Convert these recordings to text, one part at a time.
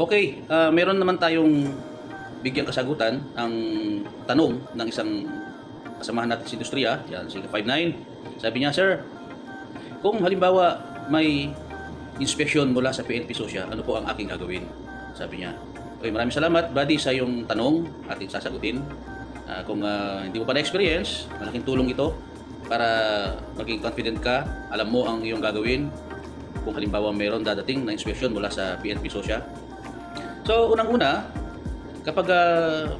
Okay, ah, meron naman tayong bigyan kasagutan ang tanong ng isang kasamahan natin sa industriya, yan si 59. Sabi niya, Sir, kung halimbawa may inspection mula sa PNP Sosya, ano po ang aking gagawin? Sabi niya. Okay, maraming salamat, buddy, sa iyong tanong ating sasagutin. Ah, kung ah, hindi mo pa na-experience, malaking tulong ito para maging confident ka, alam mo ang iyong gagawin kung halimbawa mayroon dadating na inspection mula sa PNP Sosya. So, unang-una, kapag ah,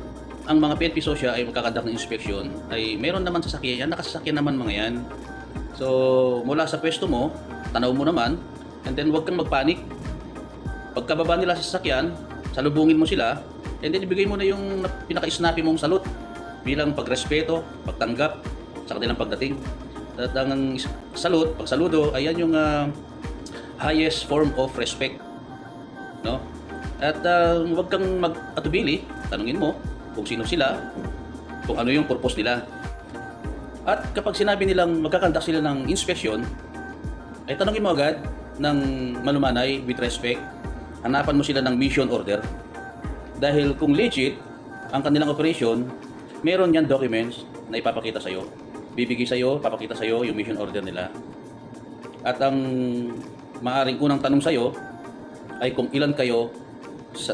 ang mga PNP Sosya ay magkakandak ng inspection, ay meron naman sasakyan yan, nakasasakyan naman mga yan. So, mula sa pwesto mo, tanaw mo naman, and then huwag kang magpanik. Pagkababa nila sa sasakyan, salubungin mo sila, and then ibigay mo na yung pinaka-snappy mong salute bilang pagrespeto, pagtanggap sa kanilang pagdating. At ang salute, pagsaludo, ayan yung ah, highest form of respect. No? At ah, huwag kang mag-atubili, tanungin mo kung sino sila, kung ano yung purpose nila. At kapag sinabi nilang magkakandak sila ng inspection, ay tanungin mo agad ng malumanay with respect, hanapan mo sila ng mission order. Dahil kung legit ang kanilang operation, meron yan documents na ipapakita sa'yo. Bibigay sa'yo, papakita sa'yo yung mission order nila. At ang maaring unang tanong sa'yo ay kung ilan kayo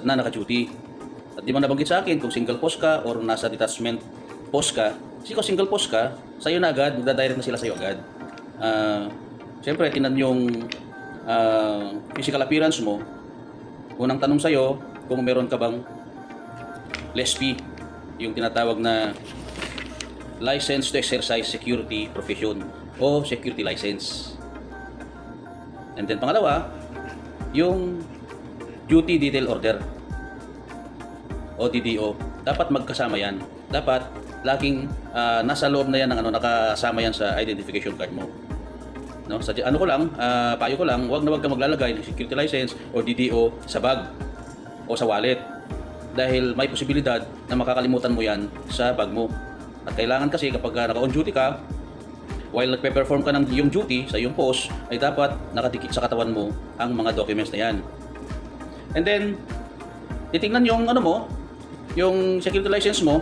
na naka-duty. At di mo nabanggit sa akin kung single post ka or nasa detachment post ka. Kasi kung single post ka, sa'yo na agad, magdadirect na sila sa'yo agad. Ah, Siyempre, tinan yung ah, physical appearance mo. Unang tanong sa'yo kung meron ka bang LESP, yung tinatawag na License to Exercise Security Profession o Security License. And then pangalawa, yung Duty Detail Order o DDO. Dapat magkasama yan. Dapat laging ah, nasa loob na yan ng ano, nakasama yan sa identification card mo. No? Sa ano ko lang, ah, payo ko lang, wag na wag ka maglalagay ng security license o DDO sa bag o sa wallet. Dahil may posibilidad na makakalimutan mo yan sa bag mo. At kailangan kasi kapag ah, naka-on duty ka, while nagpe-perform ka ng iyong duty sa iyong post, ay dapat nakadikit sa katawan mo ang mga documents na yan. And then, titingnan yung ano mo, yung security license mo,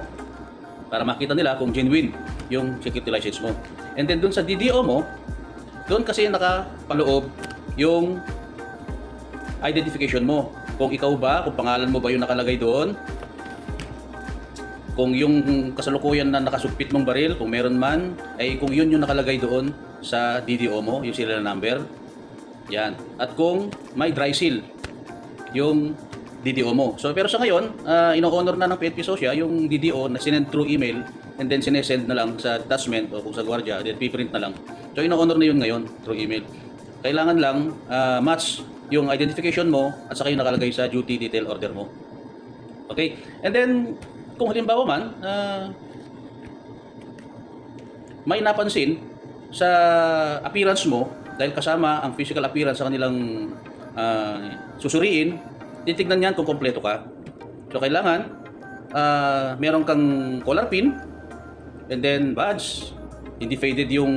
para makita nila kung genuine yung security license mo. And then dun sa DDO mo, doon kasi nakapaloob yung identification mo. Kung ikaw ba, kung pangalan mo ba yung nakalagay doon, kung yung kasalukuyan na nakasugpit mong baril, kung meron man, ay kung yun yung nakalagay doon sa DDO mo, yung serial number. Yan. At kung may dry seal, yung DDO mo. So pero sa ngayon, uh, ino-honor na ng PNP Sosya yung DDO na sinend through email and then sinesend na lang sa attachment o kung sa gwardiya, then piprint na lang. So ino-honor na yun ngayon through email. Kailangan lang ah, match yung identification mo at saka yung nakalagay sa duty detail order mo. Okay? And then, kung halimbawa man, ah, may napansin sa appearance mo dahil kasama ang physical appearance sa kanilang ah, susuriin, titignan niyan kung kompleto ka. So kailangan ah, meron kang collar pin and then badge, hindi faded yung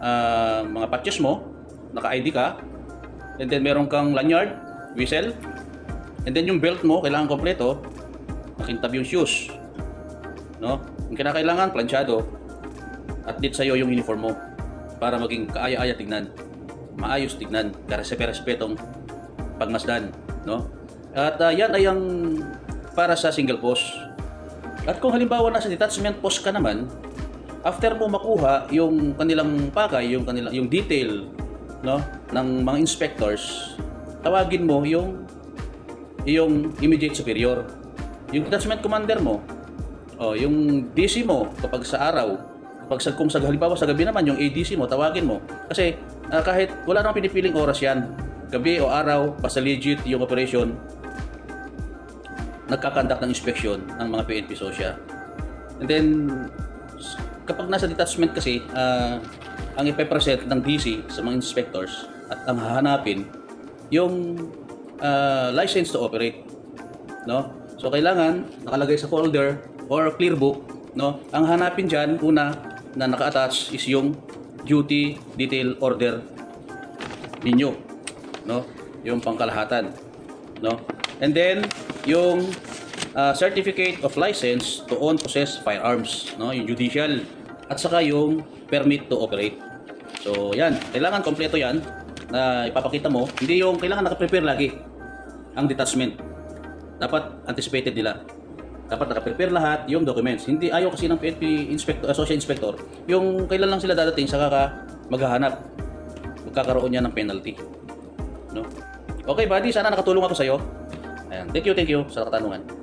ah, mga patches mo, naka-ID ka, and then meron kang lanyard, whistle, and then yung belt mo, kailangan kompleto, nakintab yung shoes. No? Yung kinakailangan, planchado, at dit sa'yo yung uniform mo para maging kaaya-aya tignan maayos tignan. Karespe-respetong pagmasdan no? At ah, yan ay ang para sa single post. At kung halimbawa nasa detachment post ka naman after mo makuha yung kanilang pakay yung kanila yung detail no ng mga inspectors tawagin mo yung yung immediate superior. Yung detachment commander mo Oh, yung DC mo kapag sa araw, kapag sa, kung sa halimbawa sa gabi naman yung ADC mo, tawagin mo. Kasi ah, kahit wala namang pinipiling oras yan, gabi o araw, basta legit yung operation, nagkakandak ng inspection ng mga PNP Sosya. And then, kapag nasa detachment kasi, ah, ang ipepresent ng DC sa mga inspectors at ang hahanapin, yung ah, license to operate no? So kailangan nakalagay sa folder or clear book, no? Ang hanapin diyan una na naka-attach is yung duty detail order ninyo, no? Yung pangkalahatan, no? And then, yung uh, Certificate of License to own possess firearms, no? Yung judicial. At saka yung permit to operate. So, yan. Kailangan kompleto yan na ipapakita mo. Hindi yung kailangan nakaprepare lagi ang detachment. Dapat anticipated nila. Dapat nakaprepare lahat yung documents. Hindi ayaw kasi ng PNP inspector, associate inspector, yung kailan lang sila dadating saka ka maghahanap. Magkakaroon niya ng penalty. No? Okay, buddy, sana nakatulong ako sa iyo. Ayan. Thank you, thank you sa katanungan.